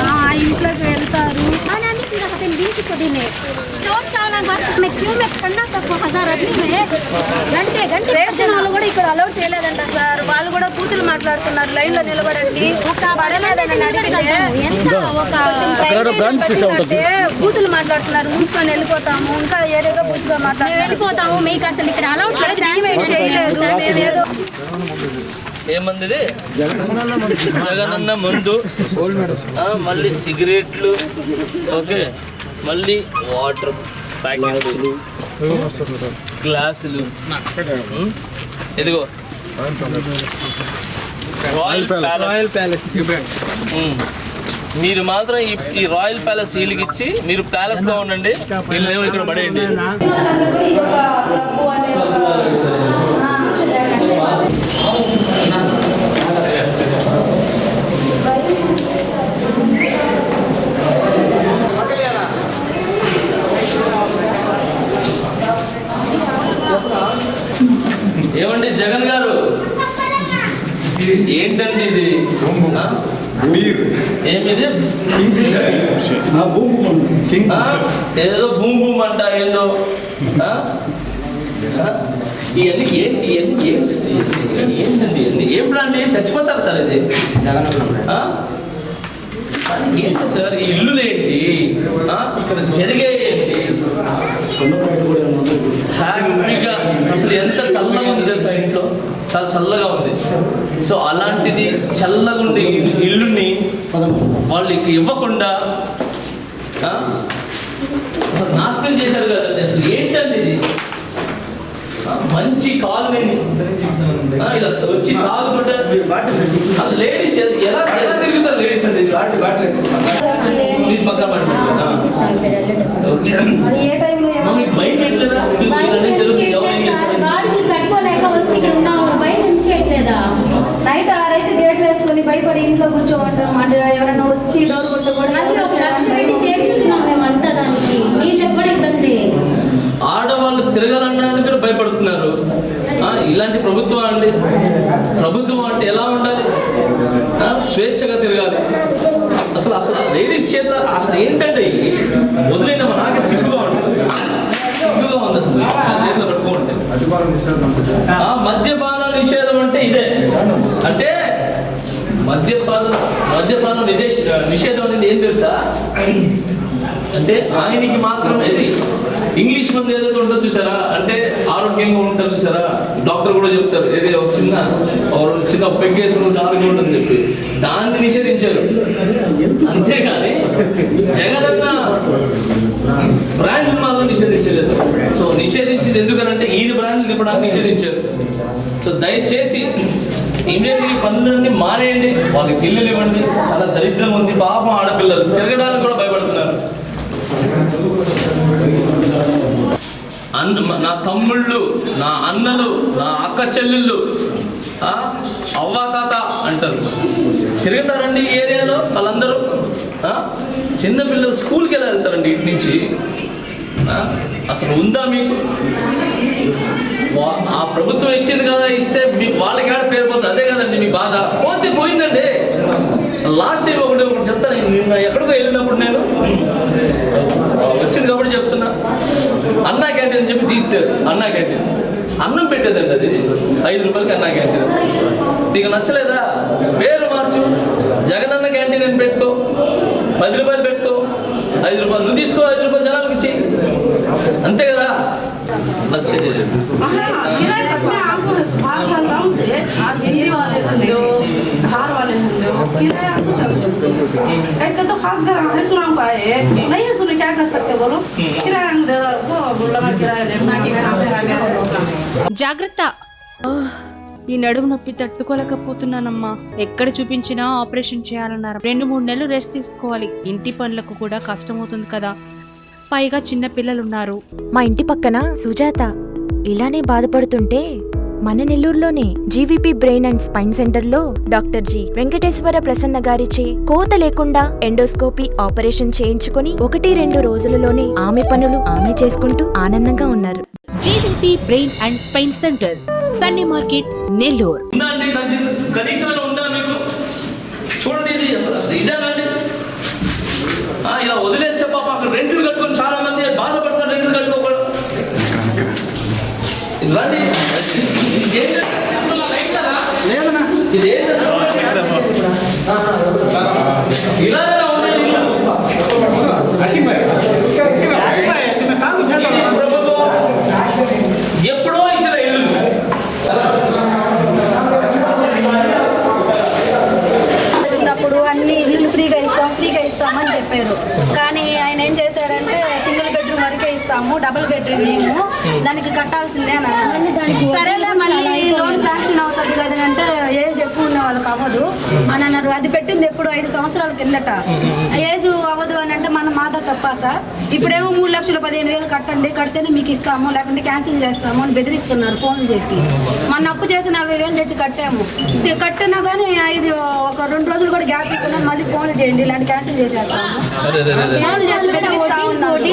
हाँ ఇంట్లోకి వెళ్తారు खाना नहीं पीना खाते बीच को दिन है स्टोव चावल वर्क में क्यों में करना सबको हजार आदमी में घंटे घंटे రేషన్ వాళ్ళు కూడా ఇక్కడ అలౌట్ చేయలేదంట సార్ వాళ్ళు కూడా కూతురు మాట్లాడుతున్నారు లైన్ లో నిలబడండి పడలేదని అడిగితే ఎంత ఒక అక్కడ బ్రాంచ్ చేసే ఉంటుంది కూతురు మాట్లాడుతున్నారు మూసుకొని వెళ్ళిపోతాము ఇంకా ఏదేదో బుద్ధిగా మేము మాట్లాడుతున్నారు వెళ్ళిపోతాము మీకు అసలు ఇక్కడ అలౌట్ లేదు ఏమీ చేయలేదు మేమేదో ఏమంది? జగనన్న మందు. ఆ, మళ్ళీ సిగరెట్లు. ఓకే. మళ్ళీ వాటర్ ప్యాకెట్లు. గ్లాసులు? ఇదిగో. Royal palace. మీరు మాత్రం ఈ ఈ రాయల్ ప్యాలెస్ వీళ్ళకిచ్చి మీరు ప్యాలెస్లో ఉండండి. వీళ్ళు ఇక్కడ పడేయండి. ఏమండి జగన్ గారు? ఏంటండి ఇది? ఆ? ఏమిది? ఏదో బూమ్ బూమ్ అంటారు ఏందో? ఇవన్నీ ఏంటి ఇవన్నీ ఏంటి ఏంటండి? ఇవన్నీ ఏం చచ్చిపోతారు సార్ ఇది. ఏంటి సార్? ఈ ఇల్లులు ఏంటి? ఆ? ఇక్కడ జరిగే ఏంటి హ్యాపీగా అసలు ఎంత చల్లగా ఉంది తెలుసా ఇంట్లో చాలా చల్లగా ఉంది సో అలాంటిది చల్లగా ఉండే ఇల్లు- ఇల్లుని వాళ్ళకి ఇవ్వకుండా? అసలు నాశనం చేశారు కదండి అసలు ఏంటండి ఇది? మంచి కాలనీని ఆ, ఇలా వచ్చి తాగుతుంటే లేడీస్ ఎలా ఎలా తిరుగుతారు లేడీస్ అండి? పక్కన పట్టుకోండి. ఓకే. అది ఏ టైంలో అమ్మ, మీకు భయం ఏంట్లేదా? మీకు మీరు అనేది తెలుగు ఎవరు ఏం చెప్తారు? గాడిని కట్టుకోలేక వచ్చి ఇక్కడ ఉన్నాము బయట ఎందుకేట్లేదా నైట్ ఆరైతే గేట్ వేసుకొని భయపడి ఇంట్లో కూర్చోవటం అంటే ఎవరైనా వచ్చి డోర్ కొట్టు కూడా అది ఎవరు ఒక లక్ష వచ్చారని పెట్టి చేయించుకున్నాం మేము అంతా దానికి. నీళ్ళకి కూడా ఇబ్బంది. ఆడవాళ్ళు తిరగాలనడానికి కూడా భయపడుతున్నారు. ఆ, ఇలాంటి ప్రభుత్వం అండి. ప్రభుత్వం అంటే ఎలా ఉండాలి? స్వేచ్ఛగా తిరగాలి. అసలు అసలు లేడీస్ చేత అసలు ఏంటంటే? వదిలేన నాకే సిగ్గుగా ఉంటుంది సిగ్గుగా ఉంది అసలు. చేతిలో పట్టుకుంటే మద్యపాన నిషేధం అంటే ఇదే. అంటే మద్యపానం మద్యపానం నిదేశ నిషేధం అనేది ఏం తెలుసా? అంటే ఆయనకి మాత్రం ఇది ఇంగ్లీష్ మంది ఏదైతే ఉంటుందో చూసారా? అంటే ఆరోగ్యంగా ఉంటారు చూసారా? డాక్టర్ కూడా చెప్తారు ఏదో ఒక చిన్న చిన్న పెగ్గేసుకుని ఆరోగ్యం ఉంటుందని చెప్పి. దాన్ని నిషేధించారు. అంతేగాని జగనన్న బ్రాండ్లు మాత్రం నిషేధించలేదు. సో నిషేధించింది ఎందుకనంటే ఈయన బ్రాండ్లు తిప్పడానికి నిషేధించారు. సో దయచేసి ఇమీడియట్లీ పనులన్నీ మానేయండి వాళ్ళకి ఇల్లు ఇవ్వండి. చాలా దరిద్రం ఉంది. పాపం ఆడపిల్లలు. తిరగడానికి కూడా భయపడుతున్నారు. అన్న నా తమ్ముళ్ళు నా అన్నలు నా అక్క చెల్లెళ్ళు అవ్వ తాత అంటారు. తిరుగుతారండి ఈ ఏరియాలో వాళ్ళందరూ. చిన్నపిల్లలు స్కూల్కి ఎలా వెళ్తారండి ఇటు నుంచి? అసలు ఉందా మీకు? ఆ ప్రభుత్వం ఇచ్చింది కదా ఇస్తే మీ వాళ్ళకి ఆడ పేరు పోతుంది? అదే కదండి మీ బాధ. పోతే పోయిందండి. లాస్ట్ టైం ఒకటి ఒకటి చెప్తాను నిన్న ఎక్కడికో వెళ్ళినప్పుడు నేను వచ్చింది కాబట్టి చెప్తున్నా. అన్నా క్యాంటీన్ అని చెప్పి తీస్తారు అన్నా క్యాంటీన్. అన్నం పెట్టేదండి అది. ఐదు రూపాయలకి అన్నా క్యాంటీన్. నీకు నచ్చలేదా? పేరు మార్చు. జగనన్న క్యాంటీన్ అని పెట్టుకో. పది రూపాయలు పెట్టుకో. ఐదు రూపాయలు. నువ్వు తీసుకో ఐదు రూపాయలు జనాలకు ఇచ్చి. అంతే కదా? నచ్చలేదు. किराए तक में आपको बाहर का गाँव से आप हिंदी वाले धंधे हो धार वाले धंधे हो किराया आपको चल एक तो खास घर है सुना हुआ है नहीं है सुने क्या कर सकते बोलो किराया दे दो बोला मैं किराया दे ना कि मैं आप आगे बोलो జాగ్రత్త ఈ నడుము నొప్పి తట్టుకోలేకపోతున్నానమ్మా ఎక్కడ చూపించినా ఆపరేషన్ చేయాలన్నారు రెండు మూడు నెలలు రెస్ట్ తీసుకోవాలి ఇంటి పనులకు కూడా కష్టమవుతుంది కదా పైగా చిన్న పిల్లలున్నారు మా ఇంటి పక్కన సుజాత ఇలానే బాధపడుతుంటే మన నెల్లూరులోనే జీవీపీ బ్రెయిన్ అండ్ స్పైన్ సెంటర్లో డాక్టర్ జి. వెంకటేశ్వర ప్రసన్న గారిచే కోత లేకుండా ఎండోస్కోపీ ఆపరేషన్ చేయించుకొని ఒకటి రెండు రోజులలోనే ఆమె పనులు ఆమె చేసుకుంటూ ఆనందంగా ఉన్నారు. GVP brain and spine centre sunny market Nellore. కనీసం కనీసమైన ఉందా మీకు చూడండి ఇది అసలు అసలు ఇదేనా అండి ఇలా వదిలేస్తే పాప అక్కడ రెంట్లు కట్టుకొని చాలా మంది బాధపడుతున్నారు రెంట్లు కట్టుకోకూడదు ఇది రండి ఇది ఏంటంటే ఇది ఏంటంటే ఇలానే ఉండేది ఇల్లు. ఇది ప్రభుత్వం ఎప్పుడో ఇచ్చిన ఇల్లు వచ్చినప్పుడు అన్ని ఇల్లు ఫ్రీగా ఇస్తాం ఫ్రీగా ఇస్తామని చెప్పారు. కానీ ఆయన ఏం వరకే ఇస్తాము డబుల్ బెడ్రూమ్ ఇవ్వము దానికి కట్టాల్సిందే అని అన్నారు సరేలే మళ్ళీ లోన్ శాంక్షన్ అవుతుంది కదా అంటే ఏజ్ ఎక్కువ ఉన్న వాళ్ళకి అవ్వదు అని అన్నారు. అది పెట్టింది ఎప్పుడు? ఐదు సంవత్సరాల కిందట. ఏజ్ అవ్వదు అని అంటే మన మాదా తప్ప సార్? ఇప్పుడేమో మూడు లక్షల పదిహేను వేలు కట్టండి కడితేనే మీకు ఇస్తాము లేకుంటే క్యాన్సిల్ చేస్తాము అని బెదిరిస్తున్నారు ఫోన్ చేసి. మన అప్పు చేసి నలభై వేలు తెచ్చి కట్టాము. ఇది కట్టినా కానీ ఇది ఒక రెండు రోజులు కూడా గ్యాప్ ఇవ్వకుండా మళ్ళీ ఫోన్లు చేయండి ఇలాంటి క్యాన్సిల్ చేసేస్తాము. అదే అదే అదే ఫోన్లు చేసి బెదిరిస్తా ఉన్నారు.